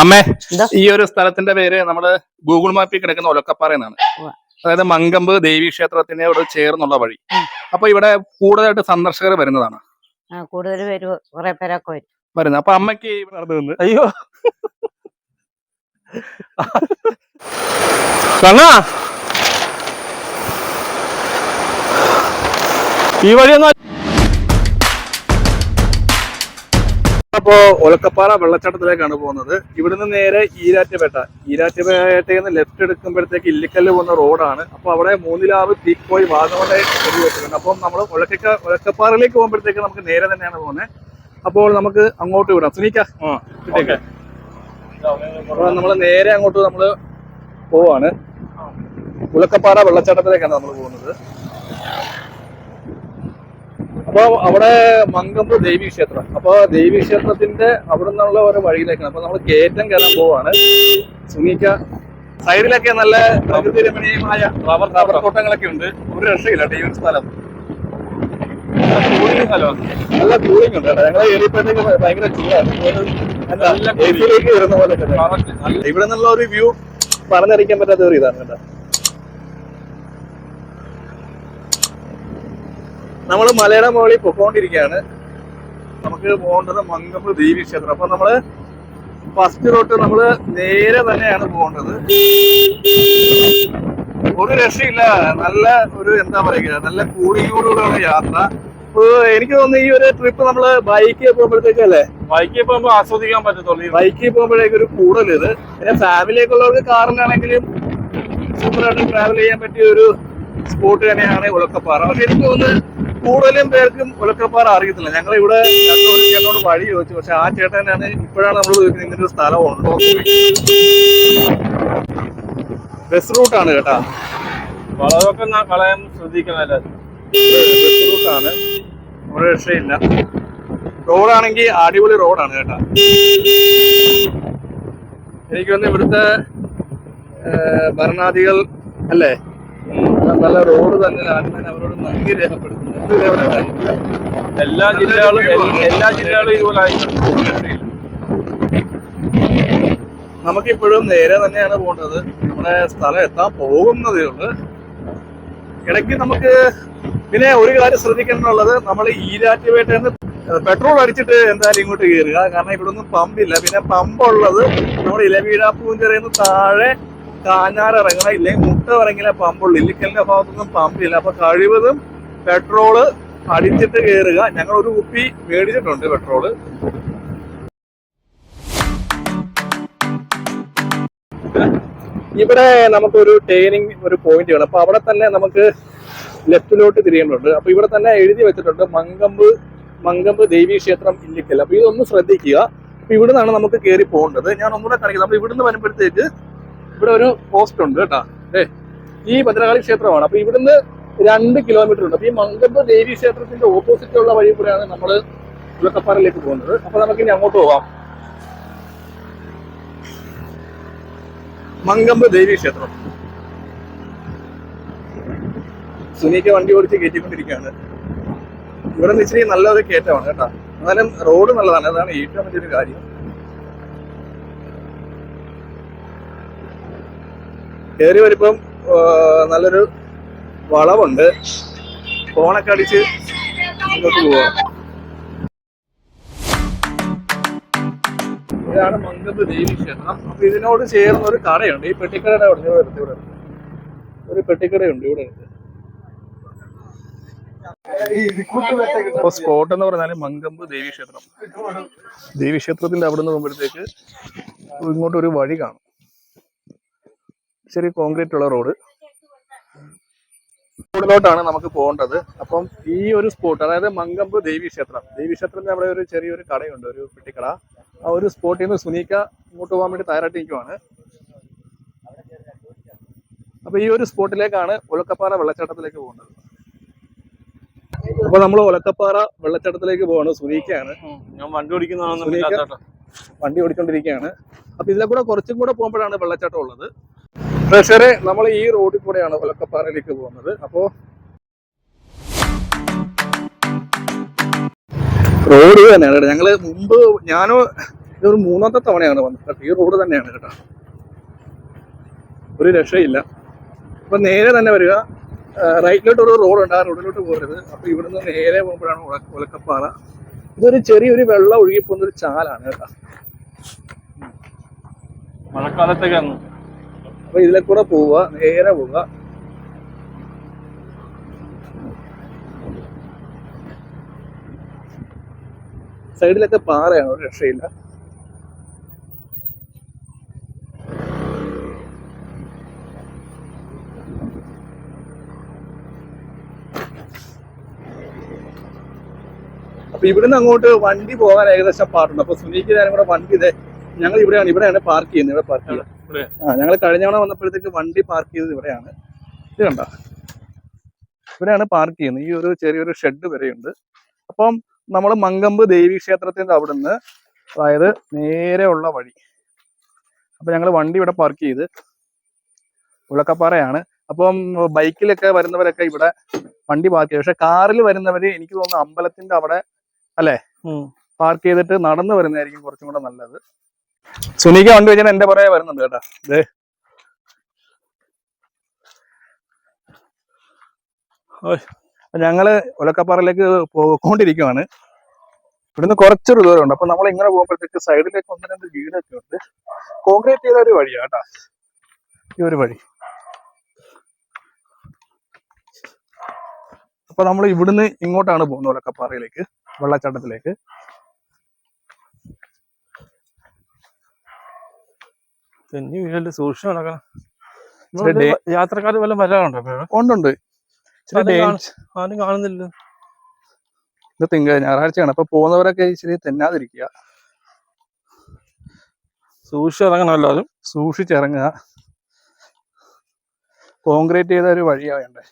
അമ്മേ ഈ ഒരു സ്ഥലത്തിന്റെ പേര് നമ്മൾ ഗൂഗിൾ മാപ്പിൽ കിടക്കുന്ന ഒലക്കപ്പാറ എന്നാണ് അതായത് മങ്കമ്പ് ദേവി ക്ഷേത്രത്തിനോട് ചേർന്നുള്ള വഴി. അപ്പൊ ഇവിടെ കൂടുതലായിട്ട് സന്ദർശകർ വരുന്നതാണ്. ആ കൂടുതൽ പേര് കുറെ പേരൊക്കെ വരും. വരുന്നത്. അപ്പൊ അമ്മയ്ക്ക് ഇവിടെ നടന്നു നിന്ന്. അയ്യോ. കണ്ണാ. ഈ വഴിയൊന്നും അപ്പോ ഒലക്കപ്പാറ വെള്ളച്ചാട്ടത്തിലേക്കാണ് പോകുന്നത്. ഇവിടുന്ന് നേരെ ഈരാറ്റുപേട്ട. ഈരാറ്റുപേട്ടയിൽ നിന്ന് ലെഫ്റ്റ് എടുക്കുമ്പോഴത്തേക്ക് ഇല്ലിക്കല്ല് പോകുന്ന റോഡാണ്. അപ്പൊ അവിടെ മൂന്നിലാവ് തീക്കോയി വാഗമണ്ണെ എഴുതി വെച്ചിട്ടുണ്ട്. അപ്പം നമ്മൾ ഒലക്ക ഒലക്കപ്പാറയിലേക്ക് പോകുമ്പോഴത്തേക്ക് നമുക്ക് നേരെ തന്നെയാണ് പോകുന്നത് അപ്പോൾ നമുക്ക് അങ്ങോട്ട് വിടാം. സുനീക്ക ഇട്ടേക്ക്. അപ്പൊ നമ്മൾ നേരെ അങ്ങോട്ട് നമ്മൾ പോവാണ്. ഉലക്കപ്പാറ വെള്ളച്ചാട്ടത്തിലേക്കാണ് നമ്മൾ പോകുന്നത്. അപ്പൊ അവിടെ മങ്കമ്പ് ദേവി ക്ഷേത്രം. അപ്പൊ ദേവി ക്ഷേത്രത്തിന്റെ അവിടെ നിന്നുള്ള ഒരു വഴിയിലേക്കാണ്. അപ്പൊ നമ്മൾ കയറ്റം കയറാൻ പോവാണ്. സുനീക്ക സൈഡിലൊക്കെ നല്ല പ്രകൃതി രമണീയമായ റബ്ബർ റബ്ബർ തോട്ടങ്ങളൊക്കെ ഉണ്ട്. ഒരു രക്ഷയില്ല ഈ ഒരു സ്ഥലം. കൂളിംഗ് സ്ഥലമാണ് നല്ല കൂളിംഗ് ഉണ്ട് ഞങ്ങൾ ഭയങ്കര ചൂടാണ്. ഇവിടെ നിന്നുള്ള ഒരു വ്യൂ പറഞ്ഞറിയിക്കാൻ പറ്റാത്ത ഒരു ഇതാണ് കേട്ടോ. നമ്മൾ മലയുടെ മുകളിൽ പൊക്കോണ്ടിരിക്കുകയാണ് നമുക്ക് പോകേണ്ടത് മങ്കമ്പ് ദേവി ക്ഷേത്രം. അപ്പൊ നമ്മൾ ഫസ്റ്റ് തൊട്ട് നമ്മൾ നേരെ തന്നെയാണ് പോകേണ്ടത്. ഒരു രക്ഷയില്ല. നല്ല ഒരു എന്താ പറയുക നല്ല കൂടിയോടുകൂടെയാണ് യാത്ര. എനിക്ക് തോന്നുന്നു ഈ ഒരു ട്രിപ്പ് നമ്മൾ ബൈക്കിൽ പോകുമ്പോഴത്തേക്ക് അല്ലേ? ബൈക്കിൽ പോകുമ്പോൾ ആസ്വദിക്കാൻ പറ്റത്തുള്ളൂ ബൈക്കിൽ പോകുമ്പോഴേക്ക് ഒരു കൂടുതൽ ഇത്. പിന്നെ ഫാമിലിയൊക്കെ ഉള്ളവർക്ക് കാറിലാണെങ്കിലും സൂപ്പറായിട്ട് ട്രാവൽ ചെയ്യാൻ പറ്റിയ ഒരു സ്പോട്ട് തന്നെയാണ് ഉളക്കപ്പാറ പക്ഷെ എനിക്ക് തോന്നുന്നു കൂടുതലും പേർക്കും ഉലക്കപ്പാറ അറിയത്തില്ല. ഞങ്ങൾ ഇവിടെ ഒരു ചേട്ടനോട് വഴി ചോദിച്ചു. പക്ഷെ ആ ചേട്ടൻ തന്നെയാണ് ഇപ്പോഴാണ് നമ്മൾ ചോദിക്കുന്നത് ഇങ്ങനെ ഒരു സ്ഥലം ഉണ്ടോ ബസ് റൂട്ടാണ് കേട്ടാ. വളവൊക്കെ ന- കളയാൻ ശ്രദ്ധിക്കണമല്ലോ ബസ് റൂട്ടാണ് ഒരു രക്ഷയില്ല. റോഡാണെങ്കിൽ അടിപൊളി റോഡാണ് കേട്ടാ. എനിക്ക് തോന്നുന്നു ഇവിടുത്തെ ഭരണാധികൾ അല്ലേ? നല്ല റോഡ് തന്നെ അവരോട് നന്ദി രേഖപ്പെടുത്തുന്നു. എല്ലാ ജില്ലകളും എല്ലാ ജില്ലകളും ഇതുപോലെ നമുക്കിപ്പോഴും നേരെ തന്നെയാണ് പോകേണ്ടത്. നമ്മുടെ സ്ഥലം എത്താൻ പോകുന്നതേ ഉള്ളൂ. ഇടയ്ക്ക് നമുക്ക് പിന്നെ ഒരു കാര്യം ശ്രദ്ധിക്കാനുള്ളത് നമ്മൾ ഈരാറ്റുപേട്ടയിൽ നിന്ന് പെട്രോൾ അടിച്ചിട്ട് എന്തായാലും ഇങ്ങോട്ട് കയറുക. കാരണം ഇവിടെ ഒന്നും പമ്പില്ല പിന്നെ പമ്പുള്ളത് നമ്മുടെ ഇലവീഴാപ്പൂഞ്ചിറയിൽ നിന്ന് താഴെ കാഞ്ഞാറ് ഇറങ്ങണം ഇല്ലെങ്കിൽ മുട്ട ഇറങ്ങില്ല പമ്പുള്ളൂ. ഇല്ലിക്കലിന്റെ ഭാഗത്തൊന്നും പമ്പില്ല. അപ്പൊ കഴിവതും പെട്രോൾ അടിച്ചിട്ട് കയറുക ഞങ്ങൾ ഒരു കുപ്പി മേടിച്ചിട്ടുണ്ട് പെട്രോൾ. ഇവിടെ നമുക്കൊരു ട്രെയിനിങ് ഒരു പോയിന്റ് വേണം. അപ്പൊ അവിടെ തന്നെ നമുക്ക് ലെഫ്റ്റിലോട്ട് തിരിയേണ്ടതുണ്ട്. അപ്പൊ ഇവിടെ തന്നെ എഴുതി വെച്ചിട്ടുണ്ട് മങ്കമ്പ് മങ്കമ്പ് ദേവി ക്ഷേത്രം ഇല്ലിക്കൽ. അപ്പൊ ഇതൊന്ന് ശ്രദ്ധിക്കുക. അപ്പൊ ഇവിടെ നിന്നാണ് നമുക്ക് കയറി പോകേണ്ടത്. ഞാൻ ഒന്നുകൂടെ കാണിക്കാം. നമ്മൾ ഇവിടുന്ന് വരുമ്പോഴത്തേക്ക് ഇവിടെ ഒരു പോസ്റ്റ് ഉണ്ട് കേട്ടാ. ഏ ഈ ഭദ്രകാളി ക്ഷേത്രമാണ്. അപ്പൊ ഇവിടുന്ന് രണ്ട് കിലോമീറ്റർ ഉണ്ട്. അപ്പൊ ഈ മങ്കമ്പ ദേവി ക്ഷേത്രത്തിന്റെ ഓപ്പോസിറ്റ് ഉള്ള വഴി കൂടെയാണ് നമ്മൾ ഉലക്കപ്പാറയിലേക്ക് പോകുന്നത്. അപ്പൊ നമുക്ക് ഇനി അങ്ങോട്ട് പോവാം. മങ്കമ്പ ദേവി ക്ഷേത്രം. സുനിക്ക് വണ്ടി ഓടിച്ച് കയറ്റിക്കൊണ്ടിരിക്കുകയാണ്. ഇവിടെ ഇച്ചിരി നല്ലൊരു കയറ്റമാണ് കേട്ടോ. എന്നാലും റോഡ് നല്ലതാണ്. അതാണ് ഏറ്റവും വലിയൊരു കാര്യം. കയറി വരുമ്പം നല്ലൊരു വളവുണ്ട്. ഫോണൊക്കെ അടിച്ച് ഇങ്ങോട്ട് പോവാം. ഇതാണ് മങ്കമ്പ് ദേവി ക്ഷേത്രം. അപ്പൊ ഇതിനോട് ചേർന്ന് ഒരു കടയുണ്ട്. ഈ പെട്ടിക്കടയുടെ അവിടെ ഇവിടെ ഇവിടെ. ഒരു പെട്ടിക്കടയുണ്ട് ഇവിടെ. ഇപ്പൊ സ്പോട്ട് എന്ന് പറഞ്ഞാൽ മങ്കമ്പ് ദേവി ക്ഷേത്രം. ദേവി ക്ഷേത്രത്തിന്റെ അവിടെ നിന്ന് പോകുമ്പോഴത്തേക്ക് ഇങ്ങോട്ട് ഒരു വഴി കാണും. ചെറിയ കോൺക്രീറ്റ് ഉള്ള റോഡ്. റോഡിലോട്ടാണ് നമുക്ക് പോകേണ്ടത്. അപ്പം ഈ ഒരു സ്പോട്ട് അതായത് മങ്കമ്പ് ദേവി ക്ഷേത്രം. ദേവി ക്ഷേത്രത്തിന്റെ അവിടെ ഒരു ചെറിയൊരു കടയുണ്ട് ഒരു പെട്ടിക്കട. ആ ഒരു സ്പോട്ടിൽ നിന്ന് സുനീക്ക ഇങ്ങോട്ട് പോകാൻ വേണ്ടി തയ്യാറായിട്ട് നിൽക്കുവാണ് അപ്പൊ ഈ ഒരു സ്പോട്ടിലേക്കാണ് ഒലക്കപ്പാറ വെള്ളച്ചാട്ടത്തിലേക്ക് പോകുന്നത്. അപ്പൊ നമ്മൾ ഒലക്കപ്പാറ വെള്ളച്ചാട്ടത്തിലേക്ക് പോവാണ് സുനീക്കയാണ്. ഞാൻ വണ്ടി ഓടിക്കുന്നതാണെന്ന്. വണ്ടി ഓടിക്കൊണ്ടിരിക്കുകയാണ് അപ്പൊ ഇതിലെ കൂടെ കുറച്ചും കൂടെ പോകുമ്പോഴാണ് വെള്ളച്ചാട്ടം ഉള്ളത്. പ്രഷറെ നമ്മൾ ഈ റോഡിൽ കൂടെയാണ് ഒലക്കപ്പാറയിലേക്ക് പോകുന്നത്. അപ്പോ റോഡ് തന്നെയാണ് കേട്ടോ. ഞങ്ങൾ മുമ്പ് ഞാനോ ഇതൊരു മൂന്നാമത്തെ തവണയാണ് വന്നത് കേട്ടോ. ഈ റോഡ് തന്നെയാണ് കേട്ടോ. ഒരു രക്ഷയില്ല. അപ്പൊ നേരെ തന്നെ വരിക. റൈറ്റിലോട്ട് ഒരു റോഡ് ഉണ്ട്. ആ റോഡിലോട്ട് പോകരുത് അപ്പൊ ഇവിടുന്ന് നേരെ പോകുമ്പോഴാണ് ഒലക്കപ്പാറ. ഇതൊരു ചെറിയൊരു വെള്ളം ഒഴുകി പോകുന്ന ഒരു ചാലാണ് കേട്ടോ. മഴക്കാലത്തൊക്കെയാണ് അപ്പൊ ഇതിലെ കൂടെ പോവുക നേരെ പോവുക. സൈഡിലൊക്കെ പാറയാണ് ഒരു രക്ഷയില്ല. അപ്പൊ ഇവിടുന്ന് അങ്ങോട്ട് വണ്ടി പോകാൻ ഏകദേശം പാടുണ്ട്. അപ്പൊ സുനീക്ക് ഞാനും കൂടെ വണ്ടി ഇതേ ഞങ്ങൾ ഇവിടെയാണ് ഇവിടെയാണ് പാർക്ക് ചെയ്യുന്നത് ഇവിടെ പാർക്ക് ചെയ്യുന്നത് ആ ഞങ്ങൾ കഴിഞ്ഞ തവണ വന്നപ്പോഴത്തേക്ക് വണ്ടി പാർക്ക് ചെയ്തത് ഇവിടെയാണ്. ഇത് കണ്ട? ഇവിടെയാണ് പാർക്ക് ചെയ്യുന്നത്. ഈ ഒരു ചെറിയൊരു ഷെഡ് വരെയുണ്ട്. അപ്പം നമ്മൾ മങ്കമ്പ് ദേവി ക്ഷേത്രത്തിന്റെ അവിടുന്ന് അതായത് നേരെ ഉള്ള വഴി. അപ്പം ഞങ്ങൾ വണ്ടി ഇവിടെ പാർക്ക് ചെയ്ത് ഉളക്കപ്പാറയാണ് അപ്പം ബൈക്കിലൊക്കെ വരുന്നവരൊക്കെ ഇവിടെ വണ്ടി പാർക്ക് ചെയ്യും. പക്ഷെ കാറിൽ വരുന്നവര് എനിക്ക് തോന്നുന്നു അമ്പലത്തിന്റെ അവിടെ അല്ലേ? പാർക്ക് ചെയ്തിട്ട് നടന്നു വരുന്നതായിരിക്കും കുറച്ചും കൂടെ നല്ലത്. സുനിക വണ്ടി വെച്ചാൽ എന്റെ പുറകെ വരുന്നുണ്ട് കേട്ടോ. അപ്പൊ ഞങ്ങൾ ഒലക്കപ്പാറയിലേക്ക് പോയിക്കൊണ്ടിരിക്കുവാണ്. ഇവിടുന്ന് കുറച്ചൊരു ദൂരമുണ്ട്. അപ്പൊ നമ്മൾ ഇങ്ങനെ പോകുമ്പോഴത്തേക്ക് സൈഡിലേക്ക് ഒന്ന് രണ്ട് വീടൊക്കെ ഉണ്ട്. കോൺക്രീറ്റ് ചെയ്ത ഒരു വഴിയാ കേട്ടാ. ഈ ഒരു വഴി. അപ്പൊ നമ്മൾ ഇവിടുന്ന് ഇങ്ങോട്ടാണ് പോകുന്നത് ഒലക്കപ്പാറയിലേക്ക് വെള്ളച്ചാട്ടത്തിലേക്ക്. തെന്നി വീഴൽ സൂക്ഷിച്ചു നടക്കണം. യാത്രക്കാർ വല്ല വരാറുണ്ടോ ഉണ്ടുണ്ട്. ആരും കാണുന്നില്ല ഇത് തിങ്കൾ ഞായറാഴ്ചയാണ്. അപ്പൊ പോകുന്നവരൊക്കെ ഇച്ചിരി തെന്നാതിരിക്കുക. സൂക്ഷിച്ച് ഇറങ്ങണം എല്ലാവരും. സൂക്ഷിച്ചിറങ്ങുക. കോൺക്രീറ്റ് ചെയ്ത ഒരു വഴിയാ വേണ്ടേ?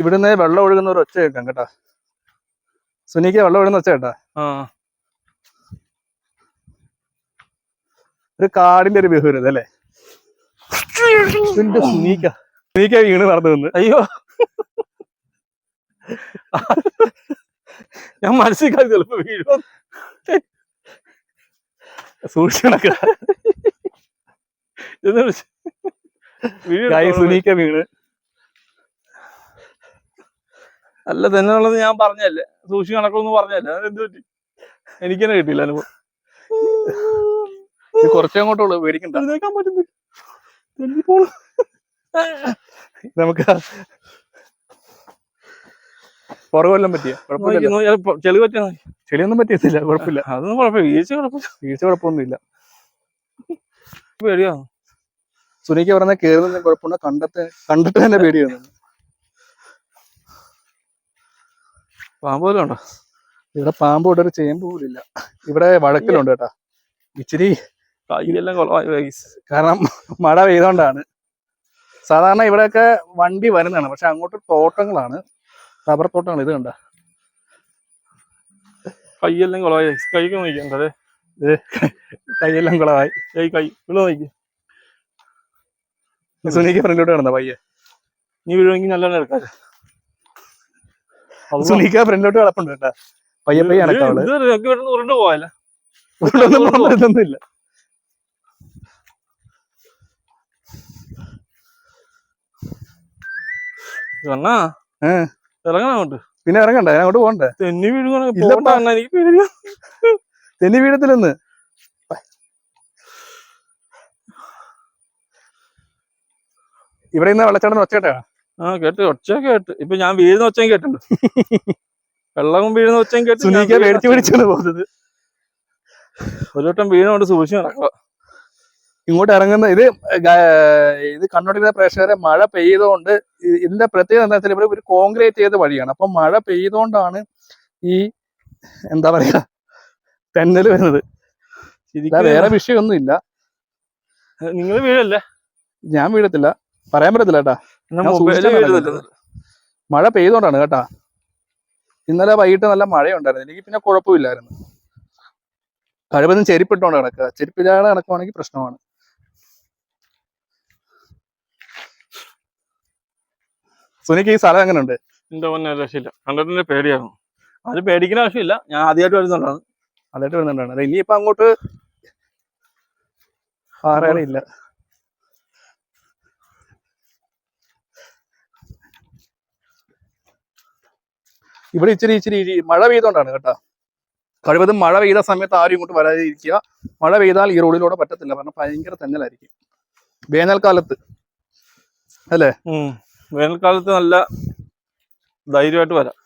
ഇവിടുന്ന് വെള്ളം ഒഴുകുന്ന ഒരു ഒച്ച കേൾക്കാം കേട്ടാ. സുനിക്ക് വെള്ളം ഒഴുകുന്ന ഒച്ച കേട്ടാ. ഒരു കാടിന്റെ ഒരു ബഹുരത് അല്ലേ? സുനീക്ക? സുനീക്ക വീണ് നടന്നു നിന്ന് അയ്യോ. ഞാൻ മനസ്സിലാക്കി ചിലപ്പോ വീഴും. സൂക്ഷിക്കണക്ക സുനീക്ക വീണ്. അല്ല തന്നെ ഉള്ളത് ഞാൻ പറഞ്ഞല്ലേ സൂക്ഷിച്ച് കണക്കൊന്നും പറഞ്ഞല്ലേ അതെന്ത് പറ്റി? എനിക്ക് തന്നെ കിട്ടിയില്ല അനുഭവം. കുറച്ചേ അങ്ങോട്ടുള്ളൂ പേടിക്കണ്ട. നമുക്ക് പുറകൊല്ലം പറ്റിയ? ചെളി പറ്റിയ ചെളിയൊന്നും പറ്റിയത്തില്ല കുഴപ്പമില്ല. അതൊന്നും കുഴപ്പമില്ല. വീഴ്ച കുഴപ്പമില്ല വീഴ്ച കുഴപ്പമൊന്നുമില്ല പേടിയാ സുനിക്ക് പറഞ്ഞ കേറുന്ന കുഴപ്പമുണ്ട്. കണ്ടത്തെ കണ്ടിട്ട് തന്നെ പേടിയാണ് പാമ്പ് പോലും ഉണ്ടോ? ഇവിടെ പാമ്പ് ഇവിടെ ഒരു ചേമ്പ് പോലും ഇല്ല. ഇവിടെ വഴക്കിലുണ്ട് കേട്ടാ. ഇച്ചിരി കയ്യിലെല്ലാം കൊളമായി. കാരണം മഴ പെയ്തോണ്ടാണ്. സാധാരണ ഇവിടെയൊക്കെ വണ്ടി വരുന്നതാണ് പക്ഷെ അങ്ങോട്ട് തോട്ടങ്ങളാണ്. റബ്ബർ തോട്ടങ്ങൾ ഇത് കണ്ട. കയ്യെല്ലാം കുളമായി. കൈക്ക് നോക്കിക്കണ്ടേ കൈയെല്ലാം കുളമായി കൈ കൈ ഇവിടെ നോക്കി സുനിക്ക് ഫ്രണ്ടിലോട്ട് കിടന്ന പയ്യെ. നീ വീഴുമെങ്കിൽ നല്ലോണം എടുക്കാം. സുനിക്ക ഫ്രണ്ടിലോട്ട് കിടപ്പുണ്ട് കേട്ടാ. പയ്യെ പയ്യെ ഉരുണ്ട് കണ്ണാ. ഇറങ്ങണം അങ്ങോട്ട്. പിന്നെ ഇറങ്ങണ്ടേ? ഞാൻ അങ്ങോട്ട് പോകണ്ടേ? തെന്നി വീഴുകയാണെങ്കിൽ ഇല്ലപ്പാ. പോകണ്ട അണ്ണാ, എനിക്ക് പേടിയാ. തെന്നി വീഴത്തില്ലെന്ന്. ഇവിടെ ഇന്ന് വെള്ളച്ചാട്ടം ഒച്ചേട്ടാ ആ കേട്ട് ഒച്ച കേട്ട്. ഇപ്പൊ ഞാൻ വീഴുന്ന ഒച്ചയും കേട്ടുണ്ട് വെള്ളം വീഴുന്ന ഒച്ചയും കേട്ട് സുനിക്ക ഒച്ചയും പിടിച്ചാണ് പോകുന്നത്. ഒരു വട്ടം വീണുകൊണ്ട് സൂക്ഷിച്ച് നടക്കുക. ഇങ്ങോട്ട് ഇറങ്ങുന്ന ഇത് ഇത് കണ്ടോണ്ടിരുന്ന പ്രേക്ഷകരെ മഴ പെയ്തുകൊണ്ട് ഇതിന്റെ പ്രത്യേകത എന്താ വെച്ചാൽ ഇവിടെ ഒരു കോൺക്രീറ്റ് ചെയ്ത വഴിയാണ്. അപ്പൊ മഴ പെയ്തുകൊണ്ടാണ് ഈ എന്താ പറയാ തെന്നൽ വരുന്നത്. വേറെ വിഷയമൊന്നും ഇല്ല നിങ്ങൾ വീഴല്ലേ? ഞാൻ വീഴത്തില്ല. പറയാൻ പറ്റത്തില്ല കേട്ടാ. മഴ പെയ്തോണ്ടാണ് കേട്ടാ. ഇന്നലെ വൈകിട്ട് നല്ല മഴയുണ്ടായിരുന്നു. എനിക്ക് പിന്നെ കുഴപ്പമില്ലായിരുന്നു. കഴിവതും ചെരിപ്പിട്ടോണ്ട് കിടക്കുക ചെരിപ്പില്ലാതെ കിടക്കുവാണെങ്കിൽ പ്രശ്നമാണ്. സുനിക്ക് ഈ സ്ഥലം എങ്ങനെ ഉണ്ട് എന്താ അത് പേടിക്കുന്ന ആവശ്യമില്ല. ഞാൻ ആദ്യമായിട്ട് വരുന്നുണ്ടാണ്. ആദ്യമായിട്ട് വരുന്നുണ്ടാണ്. ഇനിയിപ്പോ അങ്ങോട്ട് പറയാനില്ല ഇവിടെ ഇച്ചിരി ഇച്ചിരി മഴ പെയ്തോണ്ടാണ് കേട്ടോ. കഴിവതും മഴ പെയ്ത സമയത്ത് ആരും ഇങ്ങോട്ട് വരാതിരിക്കുക. മഴ പെയ്താൽ ഈ റോഡിലൂടെ പറ്റത്തില്ല. കാരണം ഭയങ്കര തെന്നലായിരിക്കും. വേനൽക്കാലത്ത്. അല്ലേ. വേനൽക്കാലത്ത് നല്ല ധൈര്യമായിട്ട് വരാം.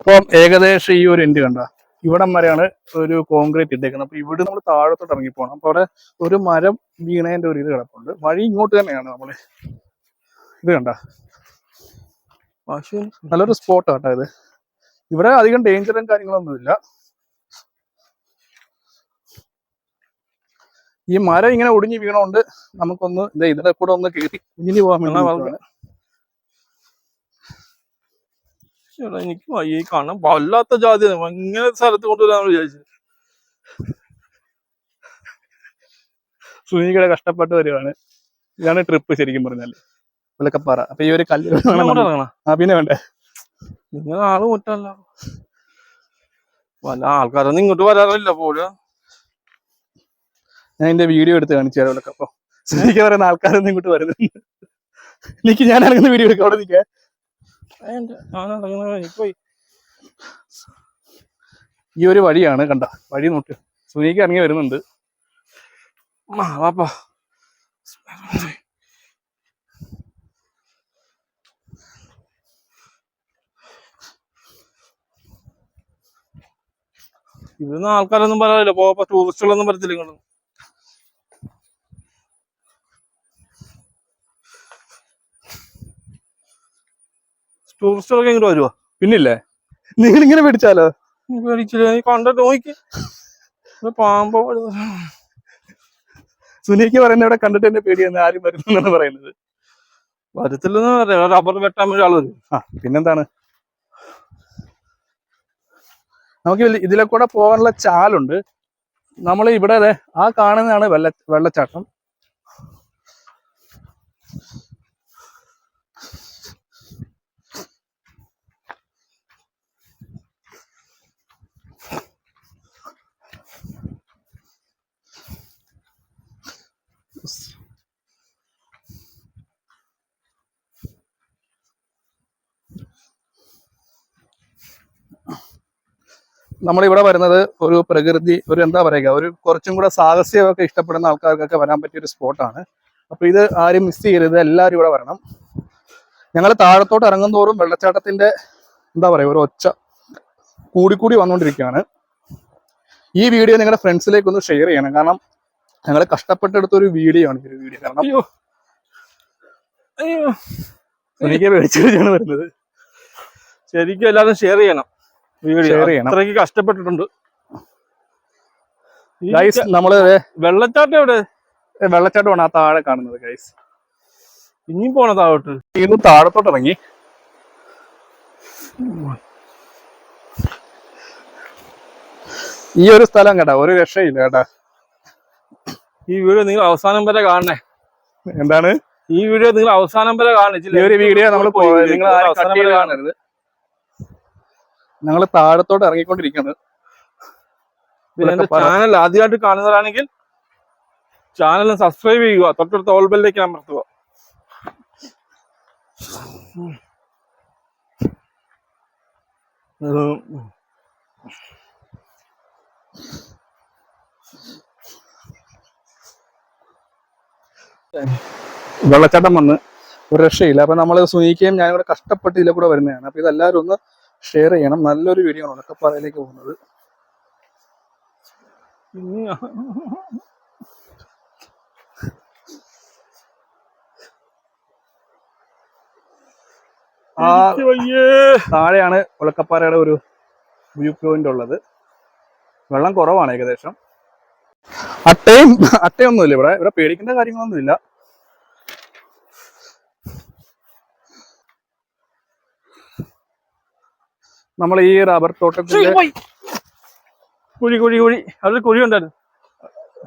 അപ്പം ഏകദേശം ഈ ഒരു എൻഡ് കണ്ട? ഇവിടം വരെയാണ് ഒരു കോൺക്രീറ്റ് ഇട്ടേക്കുന്നത്. അപ്പൊ ഇവിടെ നമ്മൾ താഴത്തോട്ട് ഇറങ്ങി പോകണം അപ്പൊ അവിടെ ഒരു മരം വീണേന്റെ ഒരു ഇത് കിടപ്പുണ്ട്. വഴി ഇങ്ങോട്ട് തന്നെയാണ് നമ്മൾ ഇത് കണ്ട? നല്ലൊരു സ്പോട്ട് കേട്ടോ ഇത്. ഇവിടെ അധികം ഡേഞ്ചറും കാര്യങ്ങളൊന്നുമില്ല ഈ മരം ഇങ്ങനെ ഒടിഞ്ഞു വീണോണ്ട് നമുക്കൊന്ന് ഇതേ ഇതിന്റെ കൂടെ ഒന്ന് കയറി കുഞ്ഞിന് പോകാൻ വേണ്ടി എനിക്ക് വയ്യ. ഈ കാണാൻ വല്ലാത്ത ജാതി ഇങ്ങനെ സ്ഥലത്ത് കൊണ്ടുവരാന്ന് വിചാരിച്ചു സുനികയുടെ കഷ്ടപ്പെട്ട് വരുവാണ് ഇതാണ് ട്രിപ്പ് ശരിക്കും പറഞ്ഞാൽ. വിളക്കപ്പാറ അപ്പൊ ഈ ഒരു കല്ല് ആ പിന്നെ വേണ്ടേ? നിങ്ങൾ ആൾ കൂട്ടല്ല വല്ല ആൾക്കാരൊന്നും ഇങ്ങോട്ട് വരാറില്ല പോലും. ഞാൻ എന്റെ വീഡിയോ എടുത്ത് കാണിച്ചു തരാം വിളക്കപ്പോ എനിക്ക് പറയുന്ന ആൾക്കാരൊന്നും ഇങ്ങോട്ട് വരുന്നു എനിക്ക് ഞാൻ ഇറങ്ങുന്ന വീഡിയോ എടുക്കാം അവിടെ നിൽക്കേ ഈ ഒരു വഴിയാണ് കണ്ട വഴി നോട്ട് സുനീക്ക് ഇറങ്ങി വരുന്നുണ്ട്. ആ, വാപ്പാ ഇവിടുന്ന് ആൾക്കാരൊന്നും പറയാറില്ല. പോപ്പോ ടൂറിസ്റ്റുകളൊന്നും വരത്തില്ല ഇങ്ങോട്ട്. ടൂറിസ്റ്റുകളൊക്കെ ഇങ്ങോട്ട് വരുവാ? പിന്നില്ലേ? നിങ്ങൾ ഇങ്ങനെ പിടിച്ചാലോ? നീ പേടിച്ചില്ല. നീ കണ്ടിട്ട് നോക്കി. പാമ്പോ സുനിക്ക് പറയുന്ന ഇവിടെ കണ്ടിട്ട് എന്നെ പേടിയെന്ന് ആരും വരുന്നെന്നാണ് പറയുന്നത്. വരത്തില്ലെന്ന് പറയാം. റബ്ബർ വെട്ടാൻ വേണ്ടി വരും. ആ പിന്നെന്താണ്? നമുക്ക് ഇതിലെ കൂടെ പോകാനുള്ള ചാലുണ്ട്. നമ്മൾ ഇവിടെ ആ കാണുന്നതാണ് വെള്ള വെള്ളച്ചാട്ടം. നമ്മളിവിടെ വരുന്നത് ഒരു പ്രകൃതി ഒരു എന്താ പറയുക ഒരു കുറച്ചും കൂടെ സാഹസ്യമൊക്കെ ഇഷ്ടപ്പെടുന്ന ആൾക്കാർക്കൊക്കെ വരാൻ പറ്റിയ ഒരു സ്പോട്ടാണ്. അപ്പോൾ ഇത് ആരും മിസ് ചെയ്യരുത് എല്ലാവരും ഇവിടെ വരണം. ഞങ്ങൾ താഴത്തോട്ട് ഇറങ്ങും തോറും വെള്ളച്ചാട്ടത്തിന്റെ എന്താ പറയുക ഒരു ഒച്ച കൂടിക്കൂടി വന്നുകൊണ്ടിരിക്കുകയാണ്. ഈ വീഡിയോ നിങ്ങളുടെ ഫ്രണ്ട്സിലേക്ക് ഒന്ന് ഷെയർ ചെയ്യണം. കാരണം ഞങ്ങൾ കഷ്ടപ്പെട്ടെടുത്ത ഒരു വീഡിയോ ആണ് ഈ ഒരു വീഡിയോ. കാരണം അയ്യോ. അയ്യോ. എനിക്ക് പേടിച്ചാണ് വരുന്നത്. ശരിക്കും എല്ലാവരും ഷെയർ ചെയ്യണം. വീഡിയോ. അത്രയ്ക്ക് കഷ്ടപ്പെട്ടിട്ടുണ്ട്. ഗൈസ് നമ്മൾ വെള്ളച്ചാട്ടം എവിടെ? വെള്ളച്ചാട്ടമാണ് ആ താഴെ കാണുന്നത് ഗൈസ് ഇനിയും പോണ താഴോട്ട്? ഇത് താഴത്തോട്ട് ഇറങ്ങി. ഈ ഒരു സ്ഥലം കേട്ടാ ഒരു രക്ഷയില്ല കേട്ടാ. ഈ വീഡിയോ നിങ്ങൾ അവസാനം വരെ കാണണേ. എന്താണ്? ഈ വീഡിയോ നിങ്ങൾ അവസാനം വരെ കാണിച്ചില്ല ഈ ഒരു വീഡിയോ നമ്മൾ നിങ്ങൾ അവസാനം വരെ കാണരുത്. ഞങ്ങൾ താഴത്തോട്ട് ഇറങ്ങിക്കൊണ്ടിരിക്കുന്നത് എന്റെ ചാനൽ ആദ്യമായിട്ട് കാണുന്നവരാണെങ്കിൽ ചാനൽ സബ്സ്ക്രൈബ് ചെയ്യുക. തൊട്ടടുത്ത ഓൾ ബെല്ലിലേക്ക് അമർത്തുക. വെള്ളച്ചാട്ടം വന്ന് ഒരു രക്ഷയില്ല. അപ്പൊ നമ്മൾ സുനിക്കുകയും ഞാനിവിടെ കഷ്ടപ്പെട്ട് ഇതിലെ കൂടെ വരുന്നതാണ്. അപ്പൊ ഇതെല്ലാവരും ഒന്ന് ഷെയർ ചെയ്യണം. നല്ലൊരു വീഡിയോ ആണ്. ഉണക്കപ്പാറയിലേക്ക് പോകുന്നത്. ആ. താഴെയാണ് ഉളക്കപ്പാറയുടെ ഒരു വ്യൂ പോയിന്റ് ഉള്ളത്. വെള്ളം കുറവാണ് ഏകദേശം. അട്ടയും അട്ടയൊന്നുമില്ല ഇവിടെ. ഇവിടെ പേടിക്കേണ്ട കാര്യങ്ങളൊന്നുമില്ല. നമ്മൾ ഈ റബ്ബർ തോട്ടത്തിൽ. കുഴി കുഴി കുഴി. അവിടെ കുഴി ഉണ്ടായിരുന്നു.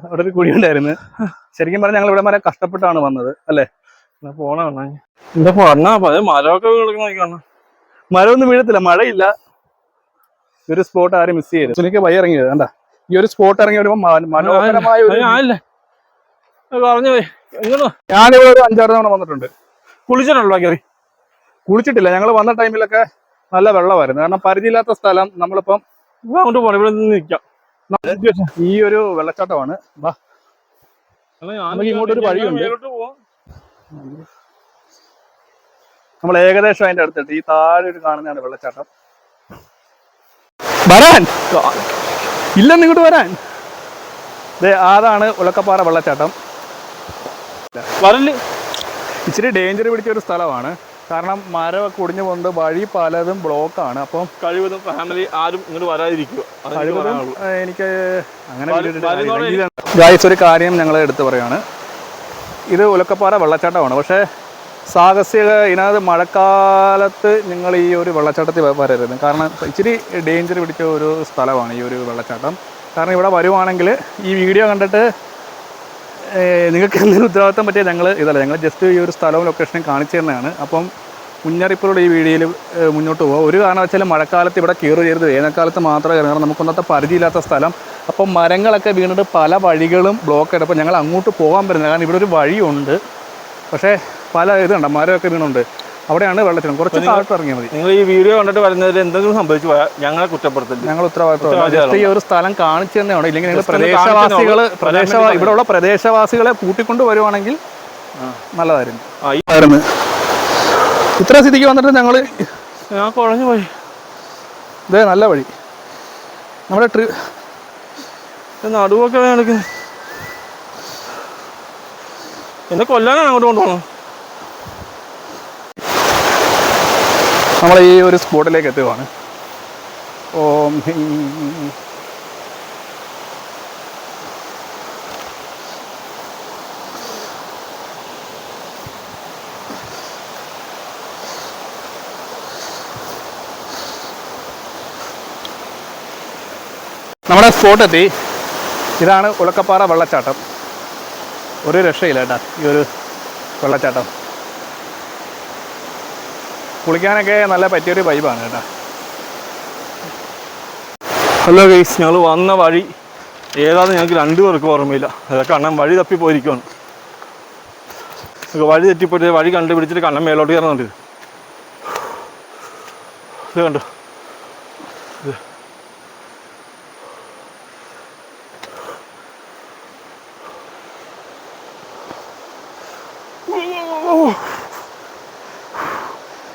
അവിടെ ഒരു കുഴി ഉണ്ടായിരുന്നു. ശരിക്കും പറഞ്ഞാൽ ഞങ്ങൾ ഇവിടെ വരെ കഷ്ടപ്പെട്ടാണ് വന്നത് അല്ലേ? പോണ എന്താ പറഞ്ഞാ? മരമൊക്കെ കിടക്കുന്ന നോക്കണം മഴയൊന്നും വീഴത്തില്ല മഴയില്ല. ഈ ഒരു സ്പോട്ട് ആരും മിസ് ചെയ്യരുത്. സുനിക്ക് വൈ ഇറങ്ങിയത് കണ്ട? ഈ ഒരു സ്പോട്ട് ഇറങ്ങി വരുമ്പോൾ മനോഹരമായ പറഞ്ഞു ഞാനിവിടെ ഒരു അഞ്ചാറ് തവണ വന്നിട്ടുണ്ട്. കുളിച്ചിട്ടുണ്ടോ കയറി കുളിച്ചിട്ടില്ല. ഞങ്ങൾ വന്ന ടൈമിലൊക്കെ നല്ല വെള്ളമായിരുന്നു. കാരണം പരിചയമില്ലാത്ത സ്ഥലം നമ്മളിപ്പം അങ്ങോട്ട് പോണം. ഇവിടെ നിന്ന് നിൽക്കാം ഈ ഒരു വെള്ളച്ചാട്ടമാണ്. നമുക്ക് ഇങ്ങോട്ടൊരു വഴിയുണ്ട്. നമ്മൾ ഏകദേശം അതിന്റെ അടുത്തിട്ട് ഈ താഴെ ഒരു കാണുന്നതാണ് വെള്ളച്ചാട്ടം. വരാൻ! ഇല്ലെന്ന് ഇങ്ങോട്ട് വരാൻ. ദേ അതാണ് ഉലക്കപ്പാറ വെള്ളച്ചാട്ടം. വരൽ. ഇച്ചിരി ഡേഞ്ചർ പിടിച്ച ഒരു സ്ഥലമാണ്. കാരണം മരമൊക്കെ ഒടിഞ്ഞു പോകുന്നത് വഴി പലതും ബ്ലോക്കാണ് അപ്പം കഴിവതും ഫാമിലി ആരും ഇങ്ങോട്ട് വരാതിരിക്കുക. കഴിവതും എനിക്ക് അങ്ങനെ ഗായ്സ് ഒരു കാര്യം ഞങ്ങൾ എടുത്തു പറയാണ്. ഇത് ഉലക്കപ്പാറ വെള്ളച്ചാട്ടമാണ്. പക്ഷേ സാഹസിക ഇതിനകത്ത് മഴക്കാലത്ത് നിങ്ങൾ ഈ ഒരു വെള്ളച്ചാട്ടത്തിൽ വരരുത്. കാരണം ഇച്ചിരി ഡേഞ്ചർ പിടിച്ച ഒരു സ്ഥലമാണ് ഈ ഒരു വെള്ളച്ചാട്ടം. കാരണം ഇവിടെ വരുവാണെങ്കിൽ ഈ വീഡിയോ കണ്ടിട്ട് നിങ്ങൾക്ക് എന്തെങ്കിലും ഉത്തരവാദിത്തം പറ്റിയാൽ ഞങ്ങൾ ഇതല്ല ഞങ്ങൾ ജസ്റ്റ് ഈ ഒരു സ്ഥലവും ലൊക്കേഷനും കാണിച്ചു തന്നെയാണ് അപ്പം മുന്നറിയിപ്പോടെ ഈ വീഡിയോയിൽ മുന്നോട്ട് പോകുക ഒരു കാരണം കാരണവശാലും മഴക്കാലത്ത് ഇവിടെ കയറി ചെയ്യരുത്. വേനൽക്കാലത്ത് മാത്രമേ കാരണം നമുക്കൊന്നത്തെ പരിചയമില്ലാത്ത സ്ഥലം. അപ്പം മരങ്ങളൊക്കെ വീണിട്ട് പല വഴികളും ബ്ലോക്ക് ആയിട്ട്. അപ്പോൾ ഞങ്ങൾ അങ്ങോട്ട് പോകാൻ പറ്റുന്നില്ല. കാരണം ഇവിടെ ഒരു വഴിയുണ്ട്. പക്ഷേ പല ഇതുണ്ട്. മരമൊക്കെ വീണുണ്ട്. അവിടെയാണ് വെള്ളച്ചാട്ടം കുറച്ച് താഴോട്ട് ഇറങ്ങിയാൽ മതി. നിങ്ങൾ ഈ വീഡിയോ കണ്ടിട്ട് വരുന്നതിൽ എന്തെങ്കിലും സംഭവിച്ചു പോയാൽ ഞങ്ങളെ കുറ്റപ്പെടുത്തില്ല ഞങ്ങൾ ഉത്തരവാദിത്വം ഈ ഒരു സ്ഥലം കാണിച്ചു തന്നെയാണ്. ഇല്ലെങ്കിൽ നിങ്ങൾ പ്രദേശവാസികൾ പ്രദേശ ഇവിടെയുള്ള പ്രദേശവാസികളെ കൂട്ടിക്കൊണ്ട് വരുവാണെങ്കിൽ. നല്ലതായിരുന്നു. ആയിരുന്നു. ഇത്ര സ്ഥിതിക്ക് വന്നിട്ട് ഞങ്ങൾ ഞാൻ കുഴഞ്ഞു പോയി. ഇതേ നല്ല വഴി. നമ്മുടെ ട്രി നടുവൊക്കെ എന്നെ കൊല്ലാനാണ് അങ്ങോട്ട് കൊണ്ടുപോകണം നമ്മൾ ഈ ഒരു സ്പോട്ടിലേക്ക് എത്തുകയാണ് ഓം നമ്മുടെ സ്പോട്ട് എത്തി ഇതാണ് ഉളക്കപ്പാറ വെള്ളച്ചാട്ടം. ഒരു രക്ഷയില്ല ഈ ഒരു വെള്ളച്ചാട്ടം. കുളിക്കാനൊക്കെ നല്ല പറ്റിയൊരു വൈബാണ് കേട്ടോ. ഹലോ ഗൈസ് ഞങ്ങൾ വന്ന വഴി ഏതാന്ന് ഞങ്ങൾക്ക് രണ്ടു പേർക്ക് ഓർമ്മയില്ല. അതൊക്കെ അണ്ണൻ വഴി തപ്പി ഇതൊക്കെ വഴി തെറ്റിപ്പോയിട്ട് വഴി കണ്ടുപിടിച്ചിട്ട് കണ്ണൻ മേലോട്ട് കയറുന്നുണ്ട്. ഇത് കണ്ടോ ഇത്.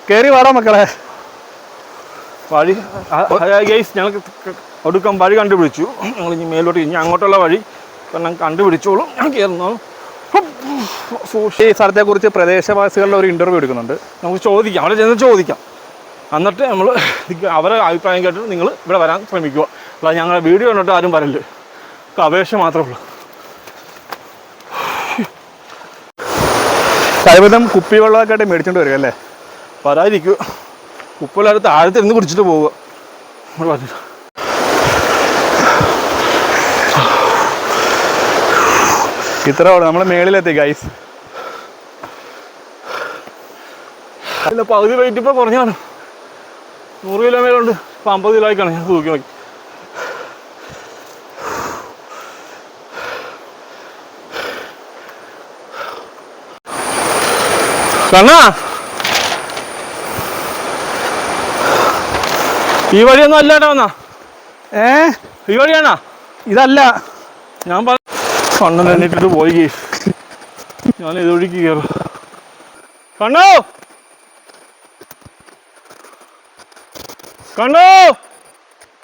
കയറി വാടാ മക്കളെ. വഴി ഗൈസ് ഞങ്ങൾക്ക് ഒടുക്കം വഴി കണ്ടുപിടിച്ചു. ഞങ്ങൾ ഇനി മേലോട്ട് ഇനി അങ്ങോട്ടുള്ള വഴി ഞങ്ങൾ കണ്ടുപിടിച്ചോളും. ഞാൻ കയറുന്നോളും ഈ സ്ഥലത്തെക്കുറിച്ച് പ്രദേശവാസികളുടെ ഒരു ഇന്റർവ്യൂ എടുക്കുന്നുണ്ട്. നമുക്ക് ചോദിക്കാം. അവിടെ ചെന്ന് ചോദിക്കാം. എന്നിട്ട് നമ്മൾ അവരെ അഭിപ്രായം കേട്ടിട്ട് നിങ്ങൾ ഇവിടെ വരാൻ ശ്രമിക്കുക. അല്ല ഞങ്ങളുടെ വീഡിയോ കണ്ടിട്ട് ആരും വരൽ. അപേക്ഷ മാത്രമേ ഉള്ളൂ. കഴിവതും കുപ്പിവെള്ളമൊക്കെ ആയിട്ട് മേടിച്ചോണ്ട് വരിക അല്ലേ? വരാതിരിക്കുക ഉപ്പുള്ളടുത്ത് താഴത്ത് ഇരുന്ന് കുടിച്ചിട്ട് പോവുക. നമ്മൾ പറഞ്ഞു ഇത്ര നമ്മളെ മേളിലെത്തി ഗൈസ് അതിന്റെ പകുതി വെയിറ്റ് ഇപ്പോൾ കുറഞ്ഞാണ് നൂറ് കിലോ മേലുണ്ട്. ഇപ്പം അമ്പത് കിലോ ആയിക്കാണ്. ഞാൻ തൂക്കി നോക്കി. കണ്ണാ ഈ വഴിയൊന്നും അല്ലാട്ടോ വന്നാ. ഏ? ഈ വഴിയാണോ? ഇതല്ല. ഞാൻ പറഞ്ഞു എണ്ണിട്ടിട്ട് പോയി. ഞാൻ ഇതൊഴുക്കി കയറും കണ്ണോ! കണ്ണോ!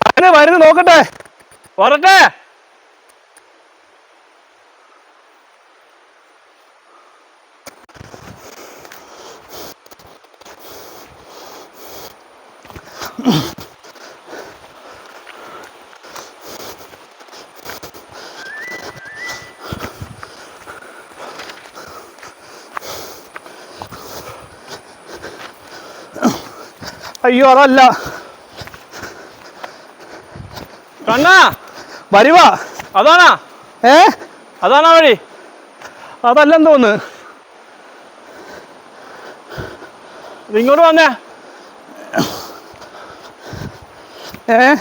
അതിനെ വരുന്നു നോക്കട്ടെ. വരട്ടെ. അയ്യോ അതല്ല. കണ്ണാ. വരുവാ. അതാണാ. ഏ? അതാണാ വഴി. അതല്ലെന്ന് തോന്നുന്നു. ഇങ്ങോട്ട് വന്നേ. ഏ?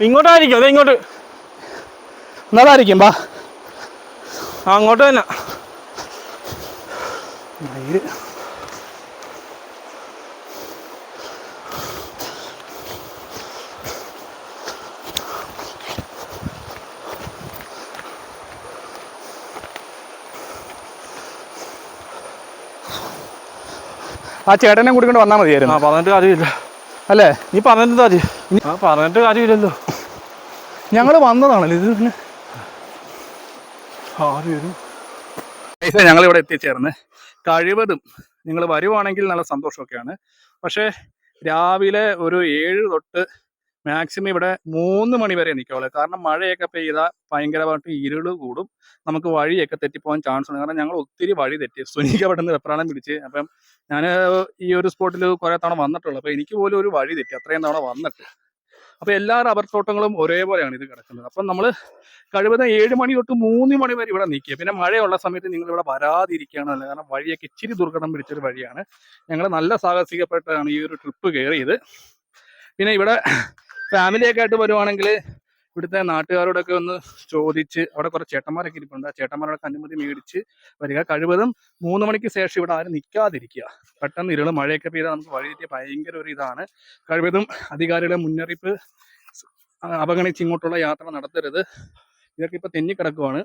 ഇങ്ങോട്ടായിരിക്കും അതെ ഇങ്ങോട്ട്. എന്നതായിരിക്കും ബാ. അങ്ങോട്ട് തന്നെ. മയിൽ. ആ ചേട്ടനെ കൂടിക്കൊണ്ട് വന്നാൽ ആ മതിയായിരുന്നു പറഞ്ഞിട്ട് കാര്യമില്ല. അല്ലേ? നീ പറഞ്ഞിട്ട് കാര്യം ആ പറഞ്ഞിട്ട് കാര്യമില്ലല്ലോ. ഞങ്ങൾ വന്നതാണല്ലോ ഇത് പിന്നെ ആരും ഞങ്ങൾ ഇവിടെ എത്തിച്ചേർന്ന്. കഴിവതും നിങ്ങൾ വരുവാണെങ്കിൽ നല്ല സന്തോഷമൊക്കെയാണ്. പക്ഷേ രാവിലെ ഒരു ഏഴ് തൊട്ട് മാക്സിമം ഇവിടെ മൂന്ന് മണി വരെ നിൽക്കുള്ളൂ കാരണം മഴയൊക്കെ പെയ്താൽ ഭയങ്കരമായിട്ട് ഇരുൾ കൂടും. നമുക്ക് വഴിയൊക്കെ തെറ്റിപ്പോകാൻ ചാൻസ് ഉണ്ട്. കാരണം ഞങ്ങൾ ഒത്തിരി വഴി തെറ്റി. സുനിക്ക് അവിടെ നിന്ന് വെപ്രാളം പിടിച്ച്. അപ്പം ഞാൻ ഈ ഒരു സ്പോട്ടിൽ കുറേ തവണ വന്നിട്ടുള്ളൂ. അപ്പം എനിക്ക് പോലും ഒരു വഴി തെറ്റി. അത്രയും തവണ വന്നിട്ട്. അപ്പോൾ എല്ലാ റബ്ബർ തോട്ടങ്ങളും ഒരേപോലെയാണ് ഇത് കിടക്കുന്നത്. അപ്പം നമ്മൾ കഴിവതും ഏഴ് മണി തൊട്ട് മൂന്ന് മണി വരെ ഇവിടെ നിൽക്കുക പിന്നെ മഴയുള്ള സമയത്ത് നിങ്ങൾ ഇവിടെ വരാതിരിക്കുകയാണ് നല്ലത്. കാരണം വഴിയൊക്കെ ഇച്ചിരി ദുർഘടം പിടിച്ചൊരു വഴിയാണ്. ഞങ്ങൾ നല്ല സാഹസികപ്പെട്ടാണ് ഈ ഒരു ട്രിപ്പ് കയറിയത് പിന്നെ ഇവിടെ ഫാമിലിയൊക്കെ ആയിട്ട് വരുവാണെങ്കിൽ ഇവിടുത്തെ നാട്ടുകാരോടൊക്കെ ഒന്ന് ചോദിച്ച് അവിടെ കുറേ ചേട്ടന്മാരൊക്കെ ഇരിപ്പുണ്ട്. ആ ചേട്ടന്മാരോടൊക്കെ അനുമതി മേടിച്ച് വരിക. കഴിവതും മൂന്ന് മണിക്ക് ശേഷം ഇവിടെ ആരും നിൽക്കാതിരിക്കുക. പെട്ടെന്ന് ഇരുൾ മഴയൊക്കെ പെയ്താൽ നമുക്ക് വഴി ഭയങ്കര ഒരു ഇതാണ്. കഴിവതും അധികാരികളെ മുന്നറിയിപ്പ് അവഗണിച്ച് ഇങ്ങോട്ടുള്ള യാത്ര നടത്തരുത്. ഇതൊക്കെ ഇപ്പൊ തെന്നിക്കിടക്കുവാണ്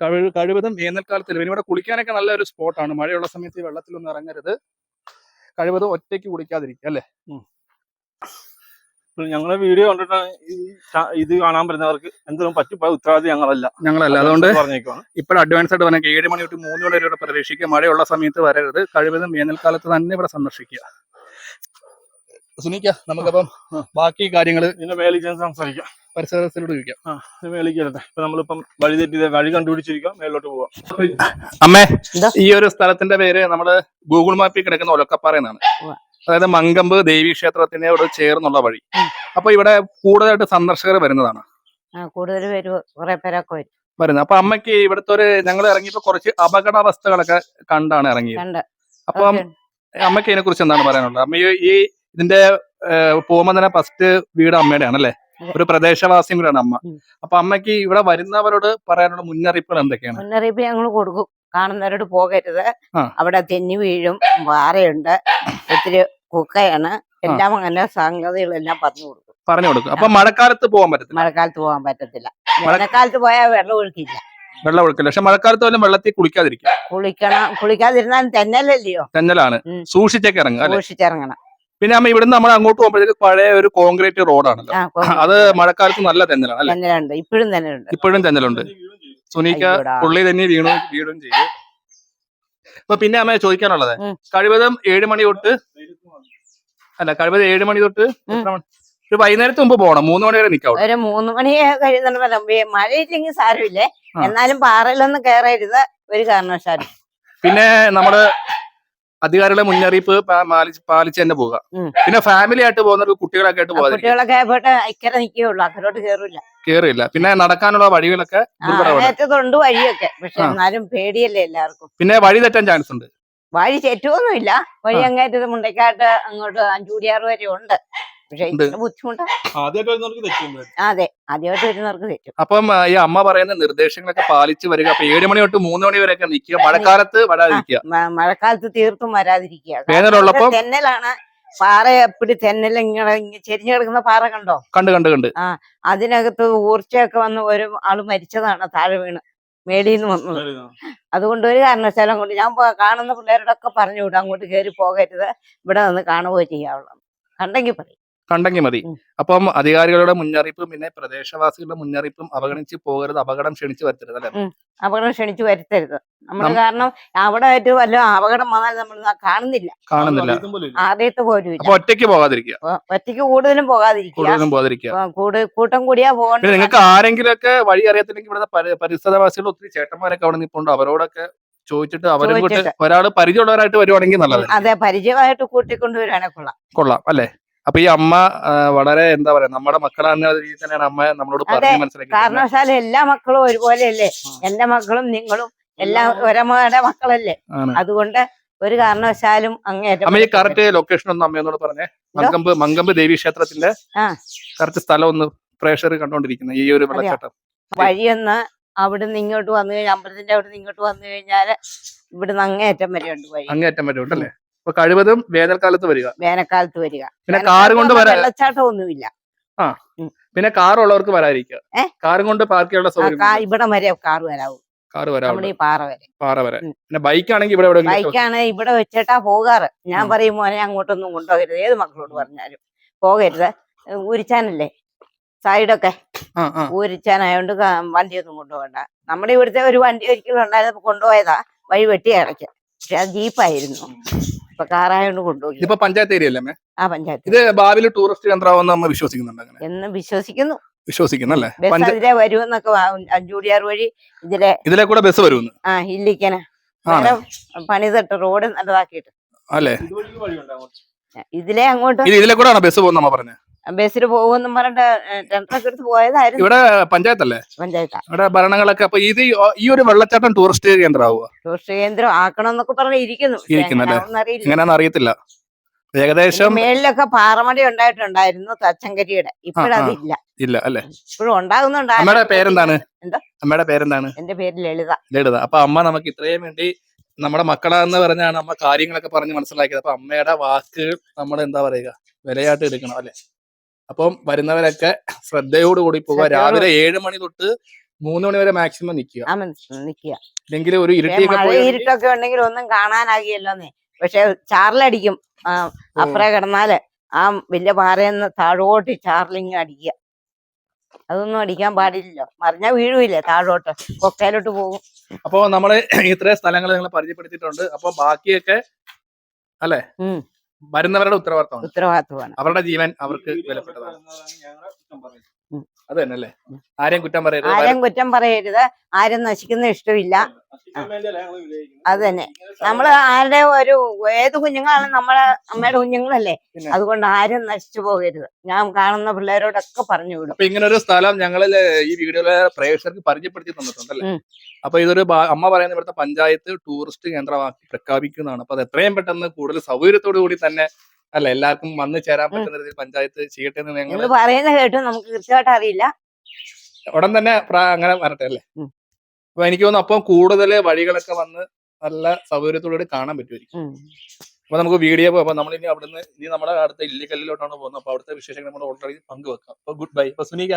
കഴിവ് കഴിവതും വേനൽക്കാലത്തിൽ പിന്നെ ഇവിടെ കുളിക്കാനൊക്കെ നല്ലൊരു സ്പോട്ടാണ് മഴയുള്ള സമയത്ത് വെള്ളത്തിലൊന്നും ഇറങ്ങരുത്. കഴിവതും ഒറ്റയ്ക്ക് കുളിക്കാതിരിക്കുക അല്ലേ? ഞങ്ങളെ വീഡിയോ കണ്ടിട്ടാണ് ഈ ഇത് കാണാൻ വരുന്നവർക്ക് എന്തെങ്കിലും പറ്റും ഉത്തരവാദി ഞങ്ങളല്ല. ഞങ്ങളല്ല. അതുകൊണ്ട് പറഞ്ഞേക്കുവാണ്. ഇപ്പോൾ അഡ്വാൻസ് ആയിട്ട് പറഞ്ഞാൽ ഏഴ് മണി തൊട്ട് മൂന്ന് മണി വരെ പ്രവേശിക്കുക. മഴയുള്ള സമയത്ത് വരരുത്. കഴിവതും വേനൽക്കാലത്ത് തന്നെ ഇവിടെ സന്ദർശിക്കുക സുനിക്ക നമുക്കപ്പം ബാക്കി കാര്യങ്ങൾ ഇതിന്റെ മേലിൽ ചെന്ന് സംസാരിക്കാം. പരിസരത്തിലൂടെ ചോദിക്കാം. ആ മേളിൽ ഇപ്പൊ നമ്മളിപ്പം വഴി തെറ്റിയത് വഴി കണ്ടുപിടിച്ചിരിക്കാം. മേലോട്ട് പോവാം. അമ്മേ ഈ ഒരു സ്ഥലത്തിന്റെ പേര് നമ്മൾ ഗൂഗിൾ മാപ്പിൽ കിടക്കുന്ന ഒലക്കപ്പാറ എന്നാണ്. അതായത് മങ്കമ്പ് ദേവി ക്ഷേത്രത്തിനോട് ചേർന്നുള്ള വഴി. അപ്പൊ ഇവിടെ കൂടുതലായിട്ട് സന്ദർശകർ വരുന്നതാണ്. കൂടുതൽ പേര് കുറെ പേരൊക്കെ വരും. വരുന്നത്. അപ്പൊ അമ്മയ്ക്ക് ഇവിടുത്തെ ഒരു ഞങ്ങൾ ഇറങ്ങിയപ്പോ കുറച്ച് അപകടാവസ്ഥകളൊക്കെ കണ്ടാണ് ഇറങ്ങിയത്. അപ്പൊ അമ്മയ്ക്ക് ഇതിനെ കുറിച്ച് എന്താണ് പറയാനുള്ളത്? അമ്മ ഈ- ഇതിന്റെ പോകുമ്പോ തന്നെ ഫസ്റ്റ് വീട് അമ്മയുടെ ആണല്ലേ ഒരു പ്രദേശവാസിയും കൂടെയാണ് അമ്മ. അപ്പൊ അമ്മയ്ക്ക് ഇവിടെ വരുന്നവരോട് പറയാനുള്ള മുന്നറിയിപ്പുകൾ എന്തൊക്കെയാണ്? മുന്നറിയിപ്പ് ഞങ്ങൾ കൊടുക്കും. കാണുന്നവരോട് പോകരുത്. അവിടെ തെന്നി വീഴും പാറയുണ്ട് ഒത്തിരി കുക്കയാണ്. എല്ലാം അങ്ങനെ സംഗതികളെല്ലാം പറഞ്ഞു കൊടുക്കും. പറഞ്ഞു കൊടുക്കും. അപ്പൊ മഴക്കാലത്ത് പോകാൻ പറ്റത്തില്ല? മഴക്കാലത്ത് പോകാൻ പറ്റത്തില്ല. മഴക്കാലത്ത് പോയാൽ വെള്ളം ഒഴുക്കില്ല. വെള്ളം ഒഴുക്കില്ല. പക്ഷെ മഴക്കാലത്ത് പോലും വെള്ളത്തിൽ കുളിക്കാതിരിക്കുക. കുളിക്കണം. കുളിക്കാതിരുന്നാലും തെന്നലല്ലയോ? തെന്നലാണ്. സൂക്ഷിച്ചൊക്കെ ഇറങ്ങുക സൂക്ഷിച്ചിറങ്ങണം. പിന്നെ അമ്മ ഇവിടുന്ന് നമ്മൾ അങ്ങോട്ട് പോകുമ്പോഴത്തേക്ക് പഴയ ഒരു കോൺക്രീറ്റ് റോഡാണല്ലോ. അത് മഴക്കാലത്ത് നല്ല തെന്നലാണ് ഇപ്പോഴും തെന്നലുണ്ട്. ഇപ്പോഴും തെന്നലുണ്ട്. സുനിക്ക. പുള്ളി തന്നെ വീണു വീടും ചെയ്തു. അപ്പൊ പിന്നെ അമ്മ ചോദിക്കാനുള്ളത്. കഴിവതും ഏഴ് മണി തൊട്ട് അല്ല കഴിവതും ഏഴ് മണി തൊട്ട് ഒരു വൈകുന്നേരത്ത് മുമ്പ് പോകണം മൂന്ന് മണി വരെ നിൽക്കാം ഒരു മൂന്ന് മണി കഴിയുന്നുണ്ട് മഴയില്ലെങ്കിൽ സാരമില്ലേ. എന്നാലും പാറയിലൊന്നും കയറരുത് ഒരു കാരണവശാലും. പിന്നെ നമ്മൾ അധികാരികളുടെ മുന്നറിയിപ്പ് പാലിച്ച് പാലിച്ച് തന്നെ പോവുക. പിന്നെ ഫാമിലി ആയിട്ട് പോകുന്നവർക്ക് കുട്ടികളൊക്കെ ആയിട്ട് കുട്ടികളൊക്കെ നിൽക്കുകയുള്ളൂ. കേറില്ല. പിന്നെ നടക്കാനുള്ള വഴികളൊക്കെ വഴിയൊക്കെ. പക്ഷെ ആ. എന്നാലും പേടിയല്ലേ എല്ലാവർക്കും? പിന്നെ വഴി തെറ്റാൻ ചാൻസ് ഉണ്ട്. വഴി തെറ്റൊന്നുമില്ല വഴി അങ്ങേറ്റത് മുണ്ടക്കാട്ട് അങ്ങോട്ട് അഞ്ചൂടിയാറ് വരെ ഉണ്ട്. പക്ഷെ. ഇച്ചിരി ബുദ്ധിമുട്ടാ. അതെ ആദ്യമായിട്ട് വരുന്നവർക്ക് തെറ്റും. അപ്പം ഈ അമ്മ പറയുന്ന നിർദ്ദേശങ്ങളൊക്കെ പാലിച്ച് വരിക. അപ്പൊ ഏഴ് മണി തൊട്ട് മൂന്ന് മണി വരെയൊക്കെ നിൽക്കുക. മഴക്കാലത്ത് വരാതിരിക്കുക. മ- മഴക്കാലത്ത് തീർത്തും വരാതിരിക്കുക. കാരണം വേനലുള്ളപ്പം ഇവിടെ തെന്നലാണ്. പാറ എപ്പിടി തെന്നൽ ഇങ്ങനെ ഇങ്ങ ചെരിഞ്ഞു കിടക്കുന്ന പാറ കണ്ടോ? കണ്ട് കണ്ട് കണ്ട്. അതിനകത്ത് ഊർച്ചയൊക്കെ വന്ന് ഒരു ആൾ മരിച്ചതാണ് താഴെ വീണ്. മേളിന്ന് വന്നു. വന്നത് അതുകൊണ്ട് ഒരു കാരണവശാലും കൊണ്ട് ഞാൻ പോ- കാണുന്ന പിള്ളേരോടൊക്കെ പറഞ്ഞു വിടും അങ്ങോട്ട് കയറി പോകരുത്. ഇവിടെ നിന്ന് കാണുകയോ ചെയ്യാവുള്ളൂ കണ്ടെങ്കിൽ പറയും. കണ്ടെങ്കിൽ മതി. അപ്പം അധികാരികളുടെ മുന്നറിയിപ്പും പിന്നെ പ്രദേശവാസികളുടെ മുന്നറിയിപ്പും അവഗണിച്ച് പോകരുത്. അപകടം ക്ഷണിച്ച് വരുത്തരുത് അല്ലെ? അപകടം ക്ഷണിച്ചു വരുത്തരുത്. നമ്മൾ കാരണം അവിടെ ഒരു വല്ല അപകടം വന്നാൽ നമ്മൾ കാണുന്നില്ല. കാണുന്നില്ല. ആദ്യത്തെ പോലും അപ്പൊ ഒറ്റയ്ക്ക് പോകാതിരിക്കുക. ഒറ്റയ്ക്ക് കൂടുതലും പോകാതിരിക്കുക. കൂടുതലും പോകാതിരിക്കുക. കൂട്ടം കൂടിയാ പോകണ്ട നിങ്ങൾക്ക് ആരെങ്കിലുമൊക്കെ വഴി അറിയത്തില്ലെങ്കിൽ ഇവിടെ പരി- പരിസരവാസികൾ ഒത്തിരി ചേട്ടന്മാരൊക്കെ അവിടെ നിൽപ്പുണ്ട് അവരോടൊക്കെ ചോദിച്ചിട്ട് അവരും കൂട്ട്. ഒരാൾ പരിചയമുള്ളവരായിട്ട് വരുവാണെങ്കിൽ നല്ലത് അതെ പരിചയമായിട്ട് കൂട്ടിക്കൊണ്ടുവരാനേ കൊള്ളാം. കൊള്ളാം. അല്ലെ? അപ്പൊ ഈ അമ്മ വളരെ എന്താ പറയാ നമ്മുടെ മക്കളാണ് രീതിയിൽ തന്നെയാണ് അമ്മ നമ്മളോട് പറഞ്ഞു മനസ്സിലാക്കി കാരണം കാരണവശാലും എല്ലാ മക്കളും ഒരുപോലെയല്ലേ? എന്റെ മക്കളും നിങ്ങളും എല്ലാം ഒരമ്മയുടെ മക്കളല്ലേ. അതുകൊണ്ട് ഒരു കാരണവശാലും അങ്ങേറ്റം അമ്മ ഈ കറക്റ്റ് ലൊക്കേഷൻ ഒന്ന് അമ്മയോട് പറഞ്ഞേ. മങ്കമ്പ് മങ്കമ്പ് ദേവി ക്ഷേത്രത്തിന്റെ ആ. കറക്റ്റ് സ്ഥലം ഒന്ന് പ്രേക്ഷകർ കണ്ടോണ്ടിരിക്കുന്നത് ഈ ഒരു വെള്ളച്ചാട്ടം. വഴിയൊന്ന് അവിടുന്ന് ഇങ്ങോട്ട് വന്നു കഴിഞ്ഞാൽ അമ്പലത്തിന്റെ അവിടുന്ന് ഇങ്ങോട്ട് വന്നു കഴിഞ്ഞാൽ ഇവിടുന്ന് അങ്ങേയറ്റം വരെ ഉണ്ട് വഴി. അങ്ങേറ്റം വരെ ഉണ്ടല്ലേ അപ്പൊ കഴിവതും വേനൽക്കാലത്ത് വരിക. വേനൽക്കാലത്ത് വരിക. പിന്നെ കാർ കാറ് കൊണ്ട് വരാൻ വെള്ളച്ചാട്ടം ഒന്നുമില്ല പിന്നെ കാർ ഉള്ളവർക്ക് വരാതിരിക്കുക? കാറും കൊണ്ട് പാർക്ക് ചെയ്യാനുള്ള ആ, സൗകര്യം ഇവിടെ വരെ കാറ് വരാവും കാർ വരാം പാറ വരെ. പാറ വരെ. പിന്നെ ബൈക്ക് ആണെങ്കിൽ ഇവിടെ ബൈക്ക് ബൈക്കാണ് ഇവിടെ വെച്ചിട്ടാ പോകാറ്. ഞാൻ പറയും മോനെ അങ്ങോട്ടൊന്നും കൊണ്ടുപോകരുത്. ഏത് മക്കളോട് പറഞ്ഞാലും പോകരുത്. ഉരിച്ചാനല്ലേ സൈഡൊക്കെ ആ ആ. ഊരിച്ചാനായോണ്ട് വണ്ടിയൊന്നും കൊണ്ടുപോകണ്ട. നമ്മുടെ ഇവിടുത്തെ ഒരു വണ്ടി ഒരിക്കലും ഉണ്ടായിരുന്നപ്പോ കൊണ്ടുപോയതാ. വഴി വെട്ടി അടയ്ക്കാം പക്ഷെ അത് ജീപ്പായിരുന്നു. ഇപ്പൊ കാറായോണ്ട് കൊണ്ടുപോയി. ഇതിപ്പോ പഞ്ചായത്ത് ഏരിയ അല്ലേ? ആ പഞ്ചായത്ത്. ഇത് ഭാവിയിൽ ടൂറിസ്റ്റ് കേന്ദ്രമാവുന്ന നമ്മൾ വിശ്വസിക്കുന്നുണ്ട് അങ്ങനെ. എന്ന് വിശ്വസിക്കുന്നു. വിശ്വസിക്കുന്നല്ലേ ബസ് ഇതിലെ വരുമെന്നൊക്കെ അഞ്ചൂടിയാർ വഴി ഇതിലെ ഇതിലെ കൂടെ ബസ് വരുമെന്ന്. ആ ഇല്ലിക്കന. പണിതിട്ട് റോഡ് നല്ലതാക്കിയിട്ട്. അല്ലേ. ഇതിലെ അങ്ങോട്ട് ഇത് ഇതിലെ കൂടെ ബസ് പോകുന്ന പറഞ്ഞത് ബസ്സിൽ പോകുമെന്നും പറഞ്ഞിട്ട് ടെൻഡറൊക്കെ എടുത്ത് പോയതായിരുന്നു. ഇവിടെ പഞ്ചായത്തല്ലേ? പഞ്ചായത്താ. ഇവിടെ ഭരണങ്ങളൊക്കെ അപ്പൊ ഇത് ഈ- ഒരു വെള്ളച്ചാട്ടം ടൂറിസ്റ്റ് കേന്ദ്രമാവുക ടൂറിസ്റ്റ് കേന്ദ്രം ആക്കണം എന്നൊക്കെ പറഞ്ഞ് ഇരിക്കുന്നു. എങ്ങനെയാന്ന് അറിയത്തില്ല. ഏകദേശം മേളിലൊക്കെ പാറമടി ഉണ്ടായിട്ടുണ്ടായിരുന്നു തച്ചങ്കരിയുടെ. ഇപ്പോഴതില്ല ഇല്ല അല്ലെ? ഇപ്പോഴും ഉണ്ടാകുന്നുണ്ട്. അമ്മയുടെ പേരെന്താണ്? എന്താ? അമ്മയുടെ പേരെന്താണ്? എന്റെ പേര് ലളിത. ലളിത. അപ്പൊ അമ്മ നമുക്ക് ഇത്രയും വേണ്ടി നമ്മുടെ മക്കളാന്ന് പറഞ്ഞാണ് അമ്മ കാര്യങ്ങളൊക്കെ പറഞ്ഞ് മനസ്സിലാക്കിയത്. അപ്പൊ അമ്മയുടെ വാക്കുകൾ നമ്മൾ എന്താ പറയുക? വിലയായിട്ട് എടുക്കണം അല്ലെ? അപ്പം വരുന്നവരൊക്കെ ശ്രദ്ധയോടുകൂടി പോവുക. രാവിലെ ഏഴ് മണി തൊട്ട് മൂന്ന് മണി വരെ മാക്സിമം നിൽക്കുക ഇല്ലെങ്കിൽ ഒരു ഇരുട്ടിയൊക്കെ ഇരുട്ടൊക്കെ ഉണ്ടെങ്കിൽ ഒന്നും കാണാനാകിയല്ലോന്നേ. പക്ഷെ ചാർലടിക്കും. അപ്പുറേ കിടന്നാൽ ആ വലിയ പാറയെന്ന് താഴോട്ട് ചാർലിങ് അടിക്കുക. അതൊന്നും അടിക്കാൻ പാടില്ലല്ലോ. മറിഞ്ഞാ വീഴുമില്ലേ താഴോട്ട്? കൊക്കയിലോട്ട് പോകും. അപ്പൊ നമ്മൾ ഇത്രയും സ്ഥലങ്ങൾ നിങ്ങൾ പരിചയപ്പെടുത്തിയിട്ടുണ്ട്. അപ്പൊ ബാക്കിയൊക്കെ അല്ലെ. വരുന്നവരുടെ ഉത്തരവാദിത്തമാണ്. ഉത്തരവാദിത്തമാണ് അവരുടെ ജീവൻ അവർക്ക് വിലപ്പെട്ടതാണ്. അത് തന്നെ അല്ലേ ആരെയും കുറ്റം പറയരുത്. ആരും കുറ്റം പറയരുത്. ആരും നശിക്കുന്ന ഇഷ്ടമില്ല. ഞങ്ങൾ അത് തന്നെ. നമ്മൾ ആരുടെ ഒരു ഏത് കുഞ്ഞുങ്ങളാണ് നമ്മളെ അമ്മയുടെ കുഞ്ഞുങ്ങളല്ലേ? അതുകൊണ്ട് ആരും നശിച്ചു പോകരുത്. ഞാൻ കാണുന്ന പിള്ളേരോടൊക്കെ പറഞ്ഞു വിടും. അപ്പൊ ഇങ്ങനെ ഒരു സ്ഥലം ഞങ്ങളിൽ ഈ വീഡിയോയിലെ പ്രേക്ഷകർക്ക് പരിചയപ്പെടുത്തി തന്നിട്ടുണ്ടല്ലേ. അപ്പൊ ഇതൊരു അമ്മ പറയുന്ന ഇവിടുത്തെ പഞ്ചായത്ത് ടൂറിസ്റ്റ് കേന്ദ്രമാക്കി പ്രഖ്യാപിക്കുന്നതാണ്. അപ്പൊ അത് എത്രയും പെട്ടെന്ന് കൂടുതൽ സൗകര്യത്തോടു കൂടി തന്നെ അല്ല എല്ലാവർക്കും വന്ന് ചേരാൻ പറ്റുന്ന രീതിയിൽ പഞ്ചായത്ത് ചെയ്യട്ടെ എന്ന് ഞങ്ങൾ പറയുന്ന കേട്ടു നമുക്ക് കൃത്യമായിട്ട് അറിയില്ല. ഉടൻ തന്നെ അങ്ങനെ വരട്ടെ അല്ലേ. അപ്പൊ എനിക്ക് തോന്നുന്നു അപ്പം കൂടുതൽ വഴികളൊക്കെ വന്ന് നല്ല സൗകര്യത്തോടുകൂടി കാണാൻ പറ്റുമായിരിക്കും. അപ്പൊ നമുക്ക് വീഡിയോ പോകാം അപ്പൊ നമ്മൾ ഇനി അവിടുന്ന് ഇനി നമ്മുടെ അടുത്ത ഇല്ലിക്കല്ലിലോട്ടാണ് പോകുന്നത്. അപ്പൊ അവിടുത്തെ വിശേഷങ്ങൾ നമ്മൾ ഓൾറെഡി പങ്കുവെക്കാം. അപ്പൊ ഗുഡ് ബൈ അപ്പൊ സുനീക.